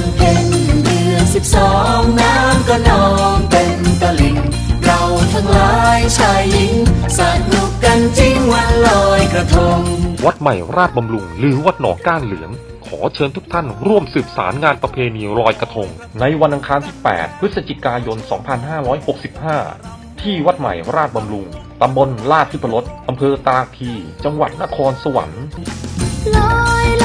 วันเพ็ญเดือนสิบสองน้ำก็นองเป็นตะลิ่ง เราทั้งหลายชายหญิงสนุกกันจริงวันลอยกระทง วัดใหม่ราชบำรุงหรือวัดหนองก้านเหลือง ขอเชิญทุกท่านร่วมสืบสารงานประเพณีลอยกระทง ในวันอังคารที่ 8 พฤศจิกายน 2565 ที่วัดใหม่ราชบำรุงตำบลลาดทิพรสอำเภอตาคี จังหวัดนครสวรรค์ลอย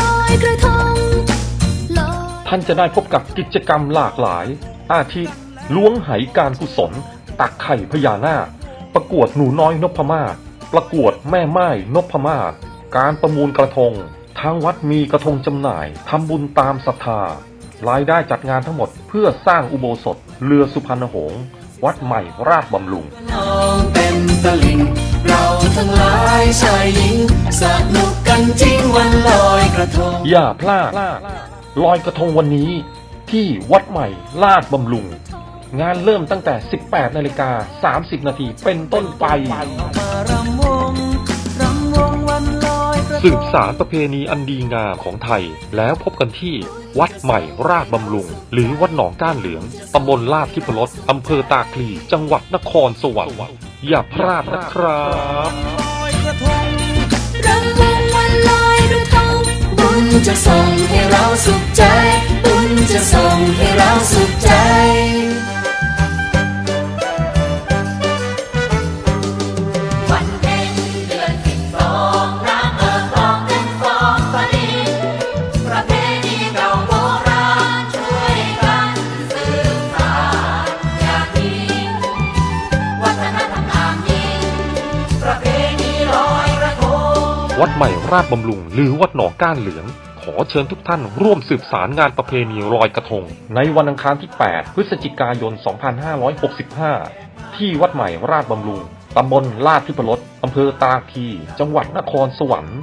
ท่านจะได้พบกับกิจกรรมหลากหลาย อาทิล้วงไหการกุศล ตักไข่พญานาค ประกวดหนูน้อยนพมาศประกวดแม่ไม้นพมาศการประมูลกระทง ทางวัดมีกระทงจำหน่ายทำบุญตามศรัทธารายได้จัดงานทั้งหมดเพื่อสร้างอุโบสถเรือสุพรรณหงษ์วัดใหม่ราชบำรุงนองเป็นตะลิ่งเราทั้งหลายชายหญิงสนุกกันจริงวันลอยกระทงอย่าพลาด ลอยกระทงวันนี้ที่วัดใหม่ลาดบำรุง งานเริ่มตั้งแต่ 18นาฬิกา30 นาทีเป็นต้นไปมารำวงรำวงวันลอยกระทสืงบสารประเพณีอันดีงามของไทย แล้วพบกันที่วัดใหม่ราชบำรุง หรือวัดหนองก้านเหลืองตำบลลาดทิพรสอำเภอตาคลี จังหวัดนครสวรรค์อย่าพลาดนะครับ จะส่งให้เราสุขใจ บุญจะส่งให้เราสุขใจวัดือนสิบสองน้ำเอิกคลองขึ้นฟองฟ้าดินประเพณีเก่าโบราชบรมงามยิ่งประเพณีลอยกระทงวัดใหม่ราชบำรุง หรือวัดหนองก้านเหลือง ขอเชิญทุกท่านร่วมสืบสารงานประเพณีลอยกระทง ในวันอังคารที่ 8 พฤศจิกายน 2565 ที่วัดใหม่ราชบำรุง ตำบลลาดทิพรสอำเภอตาคี จังหวัดนครสวรรค์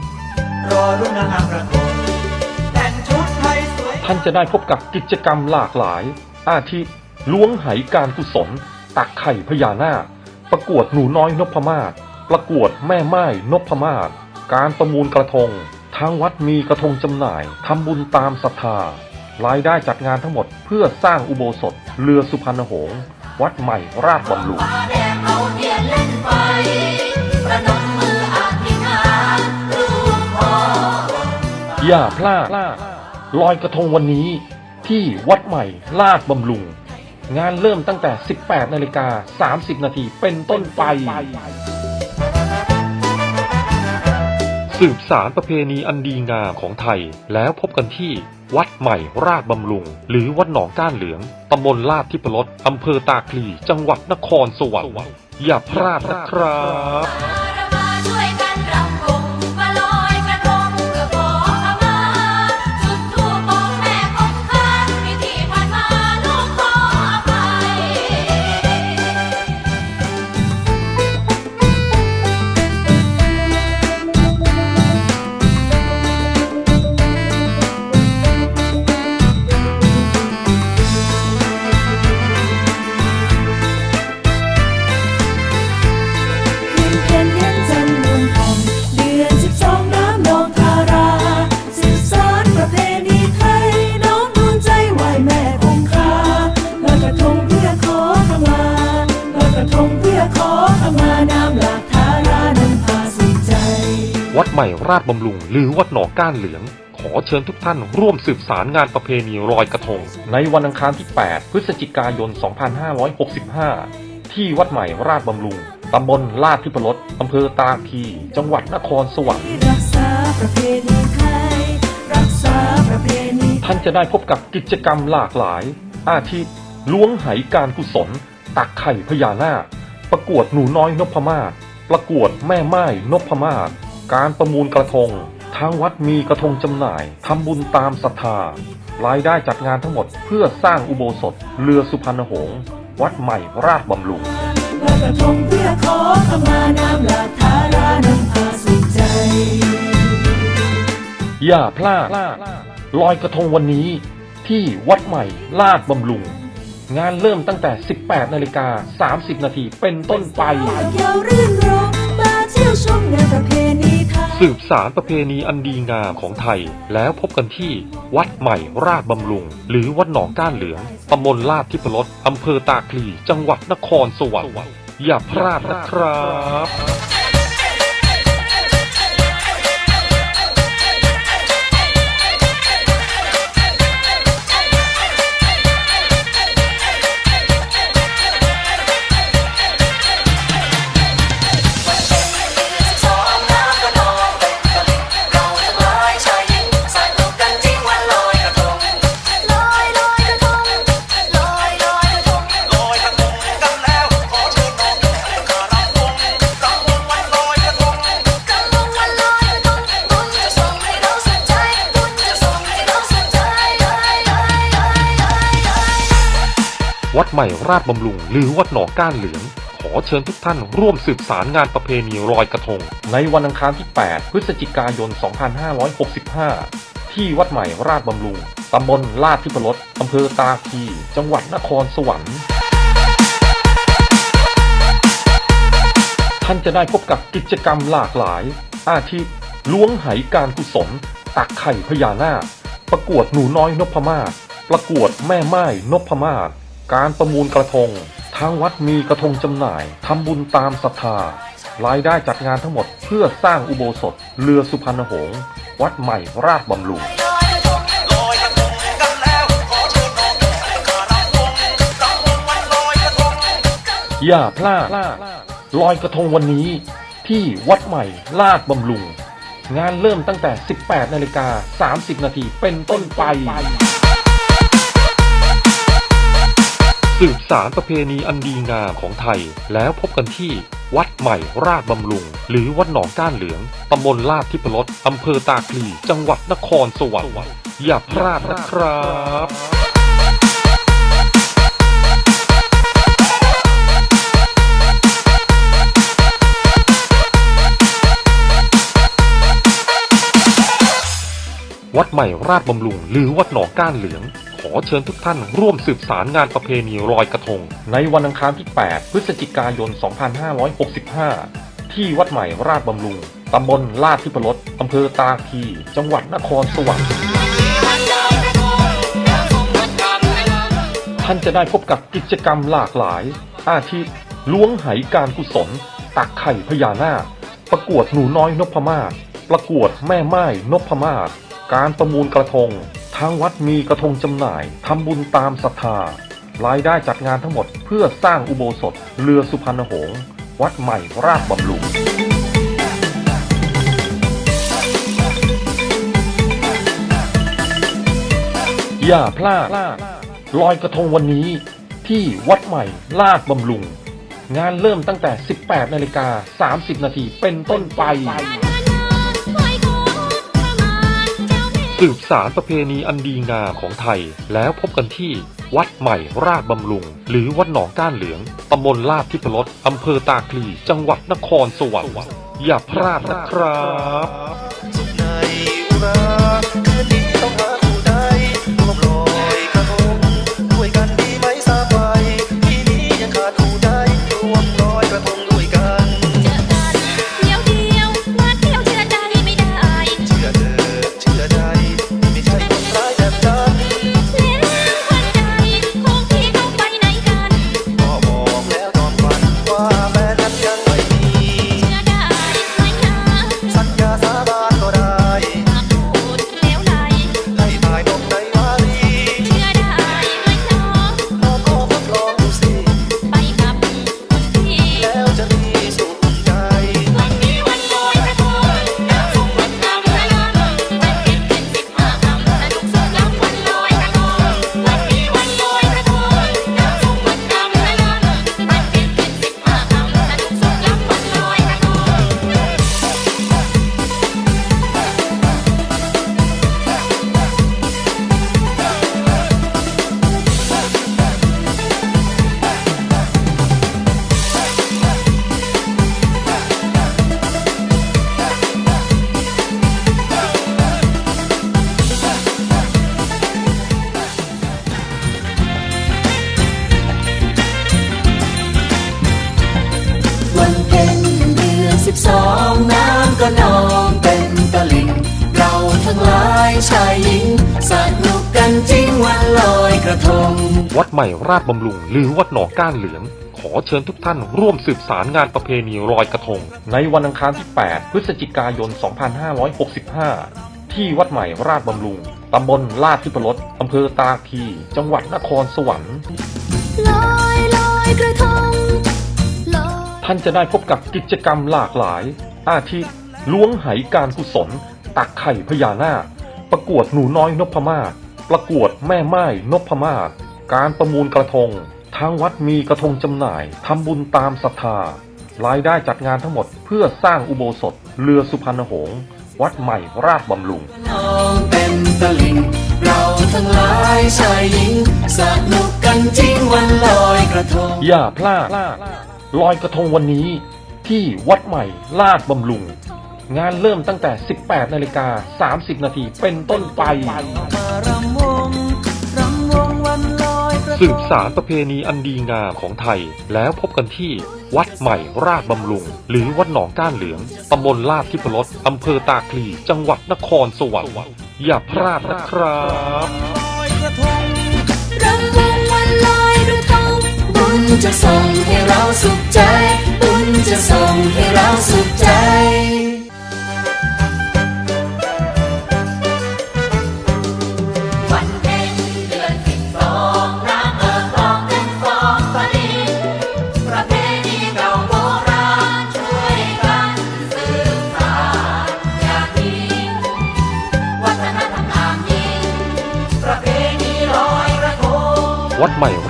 รอรุ่นนางงามกระทงแต่งชุดไทยสวยท่านจะได้พบกับกิจกรรมหลากหลาย อาทิล้วงไหการกุศล ตักไข่พญานาค ประกวดหนูน้อยนพมาศประกวดแม่ไม้นพมาศการประมูลกระทง ทางวัดมีกระทงจำหน่ายทำบุญตามศรัทธารายได้จัดงานทั้งหมดเพื่อสร้างอุโบสถเรือสุพรรณหงษ์วัดใหม่ราชบำรุงอย่านลูกพ่ออย่าพลาดลอยกระทงวันนี้ที่วัดใหม่ลาดบำรุง งานเริ่มตั้งแต่ 18 นาฬิกา 30 นาทีเป็นต้นไป สืบสารประเพณีอันดีงามของไทย แล้วพบกันที่วัดใหม่ราชบำรุง หรือวัดหนองก้านเหลือง ตำบลลาดทิพรสอำเภอตาคลี จังหวัดนครสวรรค์อย่าพลาดนะครับ ราชบำรุง หรือวัดหนองก้านเหลือง ขอเชิญทุกท่านร่วมสืบสารงานประเพณีลอยกระทง ในวันอังคารที่ 8 พฤศจิกายน 2565 ที่วัดใหม่ราชบำรุง ตำบลลาดทิพรสอำเภอตาคี จังหวัดนครสวรรค์รักษาประเพณีไทยรักษาประเพณีท่านจะได้พบกับกิจกรรมหลากหลาย อาทิล้วงไหการกุศล ตักไข่พญานาคประกวดหนูน้อยนพมาศประกวดแม่ไม้นพมาศ การประมูลกระทง ทางวัดมีกระทงจำหน่ายทำบุญตามศรัทธารายได้จัดงานทั้งหมดเพื่อสร้างอุโบสถเรือสุพรรณหงษ์วัดใหม่ราชบำรุงลอยกระทงเพื่อขอขมาน้ำหลากทารานำพาสุขใจ อย่าพลาดลอยกระทงวันนี้ที่วัดใหม่ลาดบำรุง งานเริ่มตั้งแต่ 18 นาฬิกา 30 นาทีเป็นต้นไปเที่ยวรื่นรมมาเที่ยวชมงานประเพณีไทย สืบสารประเพณีอันดีงามของไทย แล้วพบกันที่วัดใหม่ราชบำรุง หรือวัดหนองก้านเหลืองตำบลลาดทิพรสอำเภอตาคลี จังหวัดนครสวรรค์อย่าพลาดนะครับ ราชบำรุง หรือวัดหนองก้านเหลืองขอเชิญทุกท่านร่วมสืบสารงานประเพณีลอยกระทง ในวันอังคารที่ 8 พฤศจิกายน 2565 ที่วัดใหม่ราชบำรุง ตำบลลาดทิพรสอำเภอตาคี จังหวัดนครสวรรค์ ท่านจะได้พบกับกิจกรรมหลากหลาย อาทิล้วงไหการกุศล ตักไข่พญานาค ประกวดหนูน้อยนพมาศประกวดแม่ไม้นพมาศ การประมูลกระทง ทางวัดมีกระทงจำหน่ายทำบุญตามศรัทธารายได้จัดงานทั้งหมดเพื่อสร้างอุโบสถ เรือสุพรรณหงษ์วัดใหม่ราชบำรุงอยกระทงกันแล้วขอเชิญน้องๆข้ารำวงรำวงวันลอยกระทงอย่าพลาดลอยกระทงวันนี้ที่วัดใหม่ลาดบำรุง งานเริ่มตั้งแต่ 18 นาฬิกา 30 นาทีเป็นต้นไป สืบสารประเพณีอันดีงามของไทย แล้วพบกันที่วัดใหม่ราชบำรุง หรือวัดหนองก้านเหลือง ตำบลลาดทิพรสอำเภอตาคลี จังหวัดนครสวรรค์อย่าพลาดนะครับวัดใหม่ราชบำรุง หรือวัดหนองก้านเหลือง ขอเชิญทุกท่านร่วมสืบสารงานประเพณีลอยกระทง ในวันอังคารที่ 8 พฤศจิกายน 2565 ที่วัดใหม่ราชบำรุง ตำบลลาดทิพรสอำเภอตาคี จังหวัดนครสวรรค์ท่านจะได้พบกับกิจกรรมหลากหลาย อาทิล้วงไหการกุศล ตักไข่พญานาค ประกวดหนูน้อยนพมาศประกวดแม่ไม้นพมาศการประมูลกระทงางวัดมีกระทงจำหน่ายทำบุญตามศรัทธารายได้จัดงานทั้งหมดเพื่อสร้างอุโบสถเรือสุพรรณหงษ์วัดใหม่ราชบำรุงอย่าพลาดลอยกระทงวันนี้ที่วัดใหม่ลาดบำรุง งานเริ่มตั้งแต่ 18 นาฬิกา 30 นาทีเป็นต้นไป สืบสารประเพณีอันดีงามของไทย แล้วพบกันที่วัดใหม่ราชบำรุง หรือวัดหนองก้านเหลืองตำบลลาดทิพรสอำเภอตาคลี จังหวัดนครสวรรค์อย่าพลาดนะครับ กันจริงวันลอยกระทง วัดใหม่ราชบำรุงหรือวัดหนองก้านเหลือง ขอเชิญทุกท่านร่วมสืบสารงานประเพณีลอยกระทง ในวันอังคารที่ 8 พฤศจิกายน 2565 ที่วัดใหม่ราชบำรุงตำบลลาดทิพรสอำเภอตาคี จังหวัดนครสวรรค์ลอยลอยกระทงลอยท่านจะได้พบกับกิจกรรมหลากหลาย อาทิล้วงไหการกุศล ตักไข่พญานาค ประกวดหนูน้อยนพมาศประกวดแม่ไม้นพมาศการประมูลกระทง ทางวัดมีกระทงจำหน่ายทำบุญตามศรัทธารายได้จัดงานทั้งหมดเพื่อสร้างอุโบสถเรือสุพรรณหงษ์วัดใหม่ราชบำรุงน้องเป็นตะลิงเราทั้งหลายชายหญิงสนุกกันจริงวันลอยกระทงอย่าพลาดลอยกระทงวันนี้ที่วัดใหม่ลาดบำรุง งานเริ่มตั้งแต่ 18 นาฬิกา 30 นาทีเป็นต้นไปมารำวงรำวงวันลอยกระทสืงบสารประเพณีอันดีงามของไทย แล้วพบกันที่วัดใหม่ราชบำรุง หรือวัดหนองก้านเหลือง ตำบลลาดทิพรสอำเภอตาคลี จังหวัดนครสวรรค์ อย่าพลาดนะครับรำวงวันลอยกระทงบุญจะส่ง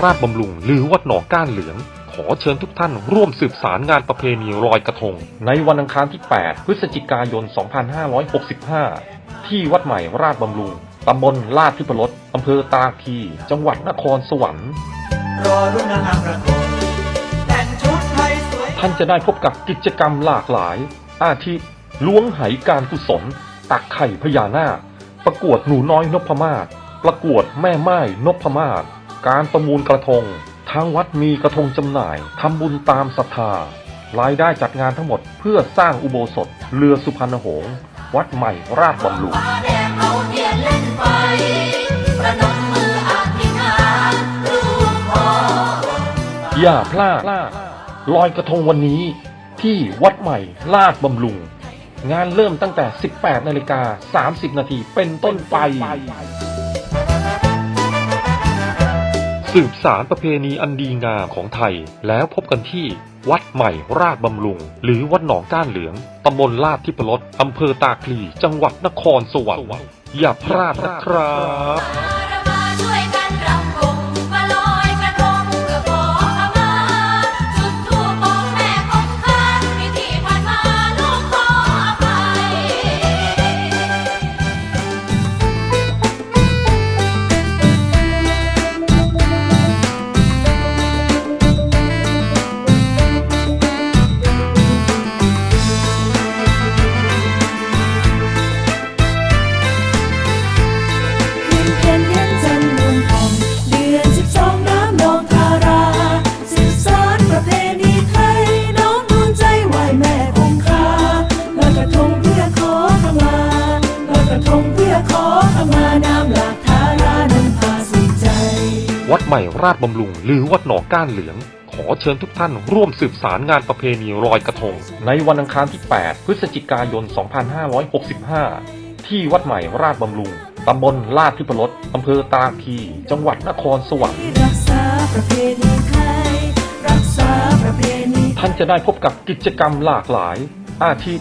ราชบำรุง หรือวัดหนองก้านเหลือง ขอเชิญทุกท่านร่วมสืบสารงานประเพณีลอยกระทง ในวันอังคารที่ 8 พฤศจิกายน 2565 ที่วัดใหม่ราชบำรุงตำบลลาดทิพรสอำเภอตาคี จังหวัดนครสวรรค์รอรุ่นนางงามกระทงแต่งชุดไทยสวยท่านจะได้พบกับกิจกรรมหลากหลาย อาทิล้วงไหการกุศล ตักไข่พญานาค ประกวดหนูน้อยนพมาศประกวดแม่ไม้นพมาศ การประมูลกระทง ทางวัดมีกระทงจำหน่ายทำบุญตามศรัทธารายได้จัดงานทั้งหมดเพื่อสร้างอุโบสถเรือสุพรรณหงษ์วัดใหม่ราชบำรุงอย่านลูกพ่ออย่าพลาดลอยกระทงวันนี้ที่วัดใหม่ลาดบำรุง งานเริ่มตั้งแต่ 18 นาฬิกา 30 นาทีเป็นต้นไป สืบสารประเพณีอันดีงามของไทย แล้วพบกันที่วัดใหม่ราชบำรุง หรือวัดหนองก้านเหลืองตำบลลาดทิพรสอำเภอตาคลี จังหวัดนครสวรรค์อย่าพลาดนะครับ ราชบำรุง หรือวัดหนองก้านเหลือง ขอเชิญทุกท่านร่วมสืบสารงานประเพณีลอยกระทง ในวันอังคารที่ 8 พฤศจิกายน 2565 ที่วัดใหม่ราชบำรุง ตำบลลาดทิพรสอำเภอตาคี จังหวัดนครสวรรค์รักษาประเพณีไทยรักษาประเพณีท่านจะได้พบกับกิจกรรมหลากหลาย อาทิ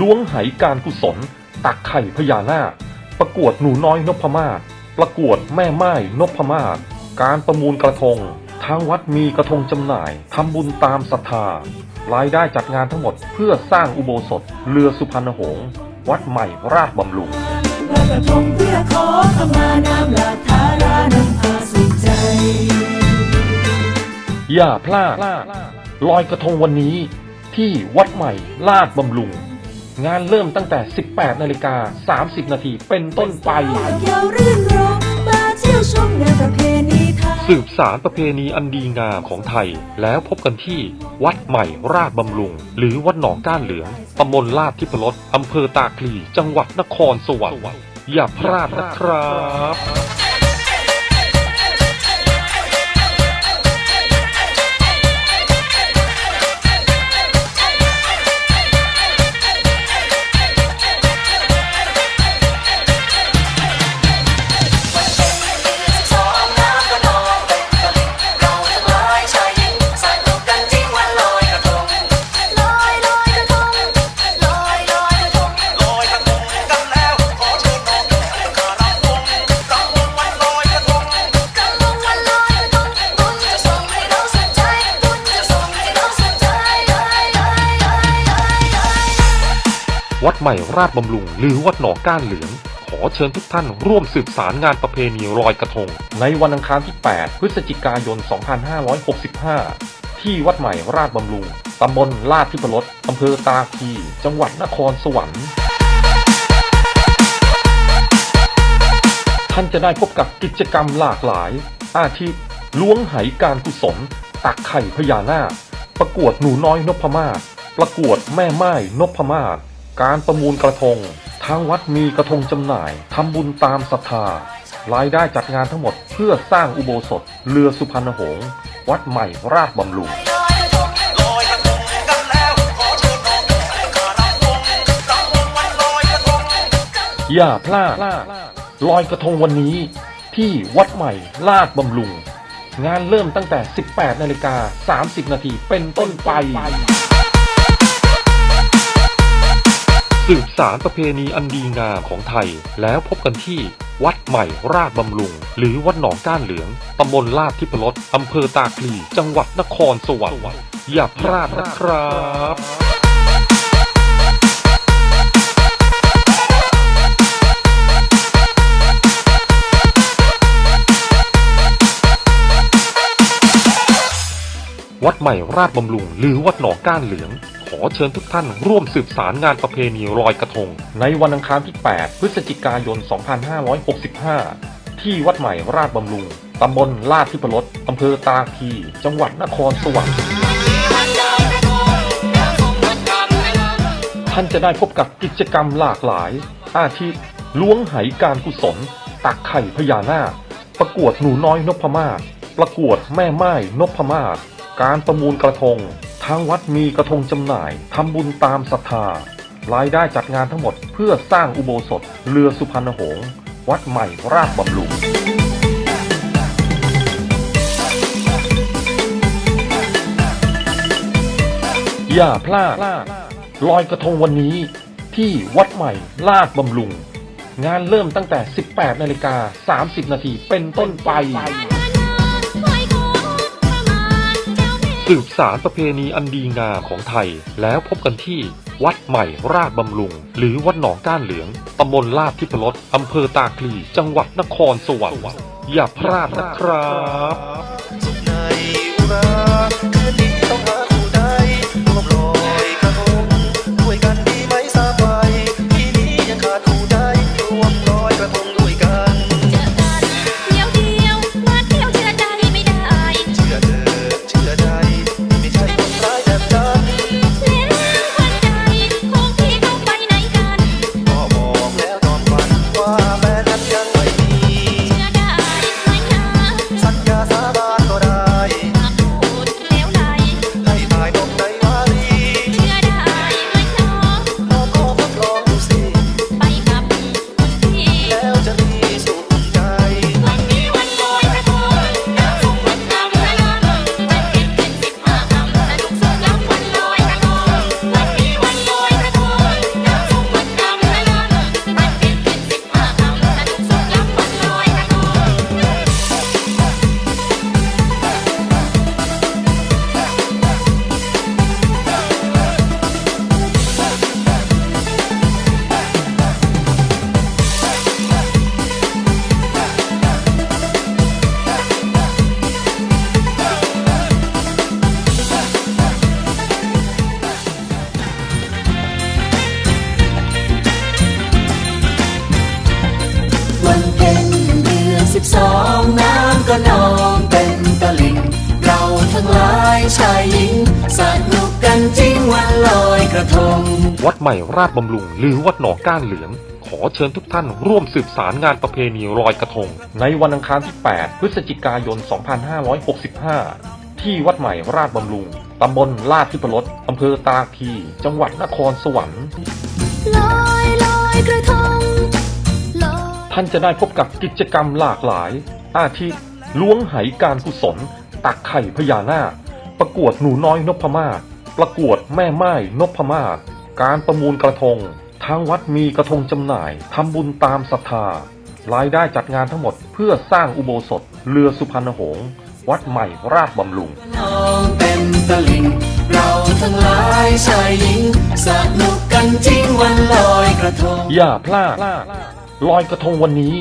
ล้วงไหการกุศล ตักไข่พญานาค ประกวดหนูน้อยนพมาศประกวดแม่ไม้นพมาศ การประมูลกระทง ทางวัดมีกระทงจำหน่ายทำบุญตามศรัทธารายได้จัดงานทั้งหมดเพื่อสร้างอุโบสถเรือสุพรรณหงษ์วัดใหม่ราชบำรุงลอยกระทงเพื่อขอขมาน้ำหลากทารานำพาสุขใจ อย่าพลาดลอยกระทงวันนี้ที่วัดใหม่ลาดบำรุง งานเริ่มตั้งแต่ 18 นาฬิกา 30 นาทีเป็นต้นไปเที่ยวรื่นรมมาเที่ยวชมงานประเพณี สืบสารประเพณีอันดีงามของไทย แล้วพบกันที่วัดใหม่ราชบำรุง หรือวัดหนองก้านเหลืองตำบลลาดทิพรสอำเภอตาคลี จังหวัดนครสวรรค์อย่าพลาดนะครับ ราชบำรุง หรือวัดหนองก้านเหลือง ขอเชิญทุกท่านร่วมสืบสารงานประเพณีลอยกระทง ในวันอังคารที่ 8 พฤศจิกายน 2565 ที่วัดใหม่ราชบำรุงตำบลลาดทิพรสอำเภอตาคี จังหวัดนครสวรรค์ ท่านจะได้พบกับกิจกรรมหลากหลาย อาทิล้วงไหการกุศล ตักไข่พญานาค ประกวดหนูน้อยนพมาศประกวดแม่ไม้นพมาศ การประมูลกระทง ทางวัดมีกระทงจำหน่ายทำบุญตามศรัทธารายได้จัดงานทั้งหมดเพื่อสร้างอุโบสถเรือสุพรรณหงษ์วัดใหม่ราชบำรุงอย่าพลาดลอยกระทงวันนี้ที่วัดใหม่ลาดบำรุง งานเริ่มตั้งแต่ 18 นาฬิกา 30 นาทีเป็นต้นไป สืบสารประเพณีอันดีงามของไทย แล้วพบกันที่วัดใหม่ราชบำรุง หรือวัดหนองก้านเหลืองตำบลลาดทิพรสอำเภอตาคลี จังหวัดนครสวรรค์อย่าพลาดนะครับวัดใหม่ราชบำรุง หรือวัดหนองก้านเหลือง ขอเชิญทุกท่านร่วมสืบสารงานประเพณีลอยกระทง ในวันอังคารที่ 8 พฤศจิกายน 2565 ที่วัดใหม่ราชบำรุง ตำบลลาดทิพรสอำเภอตาคี จังหวัดนครสวรรค์ท่านจะได้พบกับกิจกรรมหลากหลาย อาทิล้วงไหการกุศล ตักไข่พญานาค ประกวดหนูน้อยนพมาศประกวดแม่ไม้นพมาศการประมูลกระทง ทางวัดมีกระทงจำหน่ายทำบุญตามศรัทธารายได้จัดงานทั้งหมดเพื่อสร้างอุโบสถเรือสุพรรณหงษ์วัดใหม่ราชบำรุง อย่าพลาดลอยกระทงวันนี้ที่วัดใหม่ลาดบำรุง งานเริ่มตั้งแต่ 18 นาฬิกา 30 นาทีเป็นต้นไป สืบสารประเพณีอันดีงามของไทย แล้วพบกันที่วัดใหม่ราชบำรุง หรือวัดหนองก้านเหลืองตำบลลาดทิพรสอำเภอตาคลี จังหวัดนครสวรรค์อย่าพลาดนะครับ ใหม่ราชบำรุง หรือวัดหนองก้านเหลือง ขอเชิญทุกท่านร่วมสืบสารงานประเพณีลอยกระทง ในวันอังคารที่ 8 พฤศจิกายน 2565 ที่วัดใหม่ราชบำรุง ตำบลลาดทิพรสอำเภอตาคี จังหวัดนครสวรรค์ลอยลอยกระทงลอยท่านจะได้พบกับกิจกรรมหลากหลาย อาทิล้วงไหการกุศล ตักไข่พญานาคประกวดหนูน้อยนพมาศประกวดแม่ไม้นพมาศ การประมูลกระทง ทางวัดมีกระทงจำหน่ายทำบุญตามศรัทธารายได้จัดงานทั้งหมดเพื่อสร้างอุโบสถเรือสุพรรณหงษ์วัดใหม่ราชบำรุงนองเต็มตลิ่งเราทั้งหลายชายหญิงสนุกกันจริงวันลอยกระทง อย่าพลาดลอยกระทงวันนี้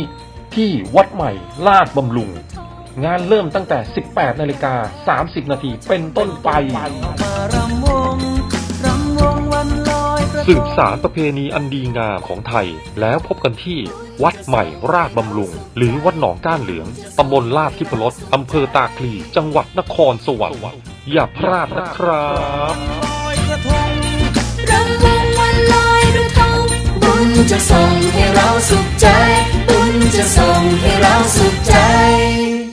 ที่วัดใหม่ลาดบำรุง งานเริ่มตั้งแต่ 18 นาฬิกา 30 นาทีเป็นต้นไป สืบสารประเพณีอันดีงามของไทย แล้วพบกันที่วัดใหม่ราชบำรุง หรือวัดหนองก้านเหลืองตำบลลาดทิพรสอำเภอตาคลี จังหวัดนครสวรรค์อย่าพลาดนะครับจะส่งให้เราสุขใจ บุญจะส่งให้เราสุขใจ